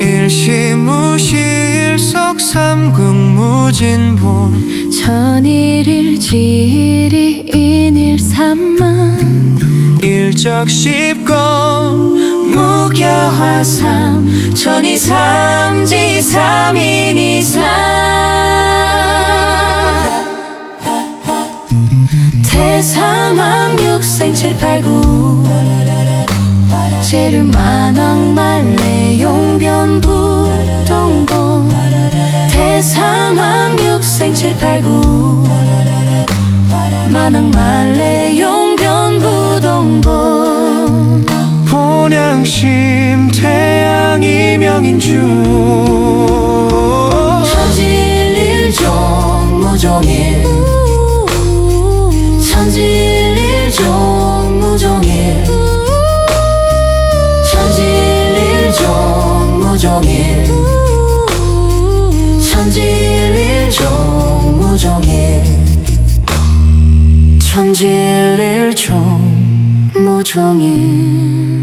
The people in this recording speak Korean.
일시무실석 삼국무진본 천일일지 일이 인일 삼만 일적십건 무교화삼 천이삼지 삼인이삼 태사망 육생 칠팔구. 제르만왕 말레 용변부 태사망 육생 칠팔구. 만왕 말레 용변부 동본 본양심 태양이 명인 주. 천질일종 무종일 종 무종일 천질일종 무종일 천질일종 무종일